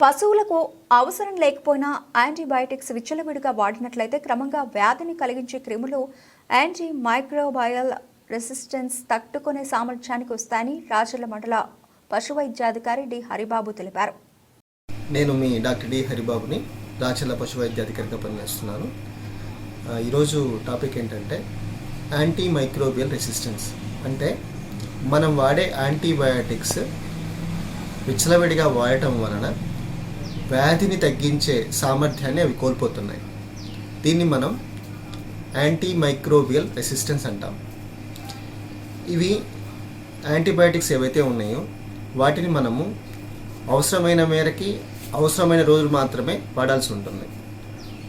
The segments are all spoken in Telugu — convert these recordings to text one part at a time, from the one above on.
పశువులకు అవసరం లేకపోయినా యాంటీబయాటిక్స్ విచ్చలవిడిగా వాడినట్లయితే క్రమంగా వ్యాధిని కలిగించే క్రిములు యాంటీ మైక్రోబయల్ రెసిస్టెన్స్ తట్టుకునే సామర్థ్యానికి వస్తాయని రాజుల మండల పశు వైద్యాధికారి డి. హరిబాబు తెలిపారు. నేను మీ డాక్టర్ డి. హరిబాబుని రాచల్ల పశు వైద్యాధికారిగా పనిచేస్తున్నాను ఈరోజు టాపిక్ ఏంటంటే యాంటీ మైక్రోబియల్ రెసిస్టెన్స్ అంటే మనం వాడే యాంటీబయాటిక్స్ విచ్చలవిడిగా వాడటం వలన వ్యాధిని తగ్గించే సామర్థ్యాన్ని అవి కోల్పోతున్నాయి. దీన్ని మనం యాంటీ మైక్రోబియల్ రెసిస్టెన్స్ అంటాం. ఇవి యాంటీబయాటిక్స్ ఏవైతే ఉన్నాయో వాటిని మనము అవసరమైన మేరకి అవసరమైన రోజులు మాత్రమే వాడాల్సి ఉంటుంది.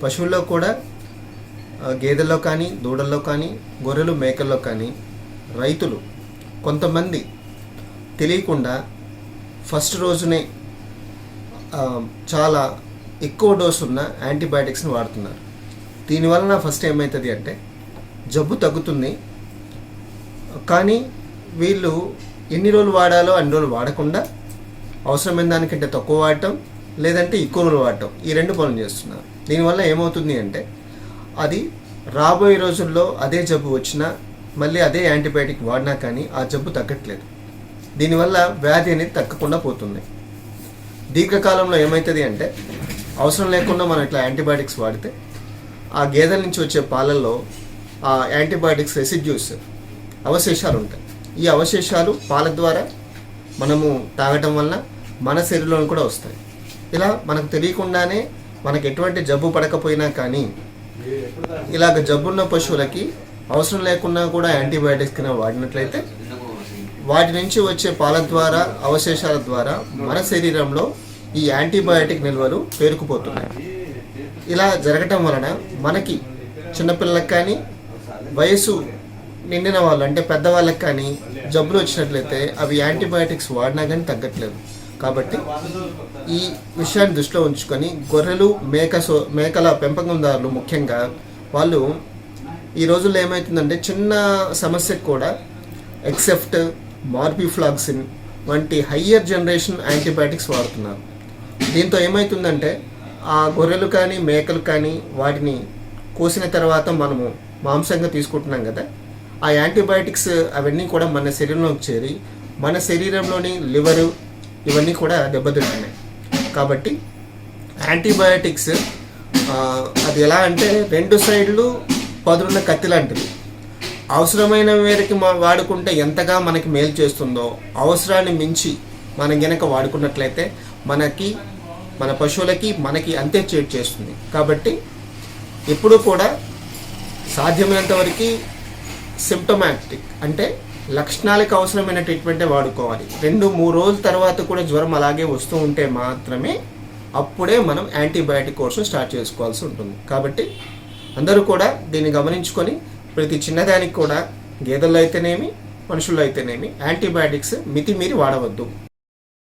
పశువుల్లో కూడా గేదెల్లో కానీ దూడల్లో కానీ గొర్రెలు మేకల్లో కానీ రైతులు కొంతమంది తెలియకుండా ఫస్ట్ రోజునే చాలా ఎక్కువ డోసు ఉన్న యాంటీబయాటిక్స్ని వాడుతున్నారు. దీనివలన ఫస్ట్ ఏమవుతుంది అంటే జబ్బు తగ్గుతుంది. కానీ వీళ్ళు ఎన్ని రోజులు వాడాలో అన్ని రోజులు వాడకుండా అవసరమైన దానికంటే తక్కువ వాడటం లేదంటే ఎక్కువ రోజులు వాడటం ఈ రెండు పనులు చేస్తున్నారు. దీనివల్ల ఏమవుతుంది అంటే అది రాబోయే రోజుల్లో అదే జబ్బు వచ్చినా మళ్ళీ అదే యాంటీబయాటిక్ వాడినా కానీ ఆ జబ్బు తగ్గట్లేదు. దీనివల్ల వ్యాధి అనేది తగ్గకుండా పోతుంది. దీర్ఘకాలంలో ఏమవుతుంది అంటే అవసరం లేకుండా మనం ఇట్లా యాంటీబయాటిక్స్ వాడితే ఆ గేదెల నుంచి వచ్చే పాలల్లో ఆ యాంటీబయాటిక్స్ రెసిడ్యూస్ అవశేషాలు ఉంటాయి. ఈ అవశేషాలు పాల ద్వారా మనము తాగటం వలన మన శరీరంలో కూడా వస్తాయి. ఇలా మనకు తెలియకుండానే మనకు ఎటువంటి జబ్బు పడకపోయినా కానీ ఇలాగ జబ్బున్న పశువులకి అవసరం లేకున్నా కూడా యాంటీబయాటిక్స్ కింద వాడినట్లయితే వాటి నుంచి వచ్చే పాల ద్వారా అవశేషాల ద్వారా మన శరీరంలో ఈ యాంటీబయాటిక్ నిల్వలు పేరుకుపోతున్నాయి. ఇలా జరగటం వలన మనకి చిన్నపిల్లలకు కానీ వయసు నిండిన వాళ్ళు అంటే పెద్దవాళ్ళకి కానీ జబ్బులు వచ్చినట్లయితే అవి యాంటీబయాటిక్స్ వాడినా కానీ తగ్గట్లేదు. కాబట్టి ఈ విషయాన్ని దృష్టిలో ఉంచుకొని గొర్రెలు మేక సో మేకల పెంపకందారులు ముఖ్యంగా వాళ్ళు ఈ రోజుల్లో ఏమవుతుందంటే చిన్న సమస్యకు కూడా ఎక్సెప్ట్ మార్బిఫ్లాక్సిన్ వంటి హయ్యర్ జనరేషన్ యాంటీబయాటిక్స్ వాడుతున్నారు. దీంతో ఏమవుతుందంటే ఆ గొర్రెలు కానీ మేకలు కానీ వాటిని కోసిన తర్వాత మనము మాంసంగా తీసుకుంటున్నాం కదా ఆ యాంటీబయాటిక్స్ అవన్నీ కూడా మన శరీరంలోకి చేరి మన శరీరంలోని లివరు ఇవన్నీ కూడా దెబ్బతింటున్నాయి. కాబట్టి యాంటీబయాటిక్స్ అది ఎలా అంటే రెండు సైడ్లు పదులున్న కత్తి లాంటిది. అవసరమైన మేరకు మా వాడుకుంటే ఎంతగా మనకి మేలు చేస్తుందో అవసరాన్ని మించి మనం గనక వాడుకున్నట్లయితే మనకి మన పశువులకి మనకి అంతే చేట్ చేస్తుంది. కాబట్టి ఎప్పుడూ కూడా సాధ్యమైనంత వరకు సిమ్టమాటిక్ అంటే లక్షణాలకు అవసరమైన ట్రీట్మెంటే వాడుకోవాలి. రెండు మూడు రోజుల తర్వాత కూడా జ్వరం అలాగే వస్తూ ఉంటే మాత్రమే అప్పుడే మనం యాంటీబయాటిక్ కోర్సు స్టార్ట్ చేసుకోవాల్సి ఉంటుంది. కాబట్టి అందరూ కూడా దీన్ని గమనించుకొని ప్రతి చిన్నదానికి కూడా గేదెల్లో అయితేనేమి మనుషుల్లో అయితేనేమి యాంటీబయాటిక్స్ మితిమీరి వాడవద్దు.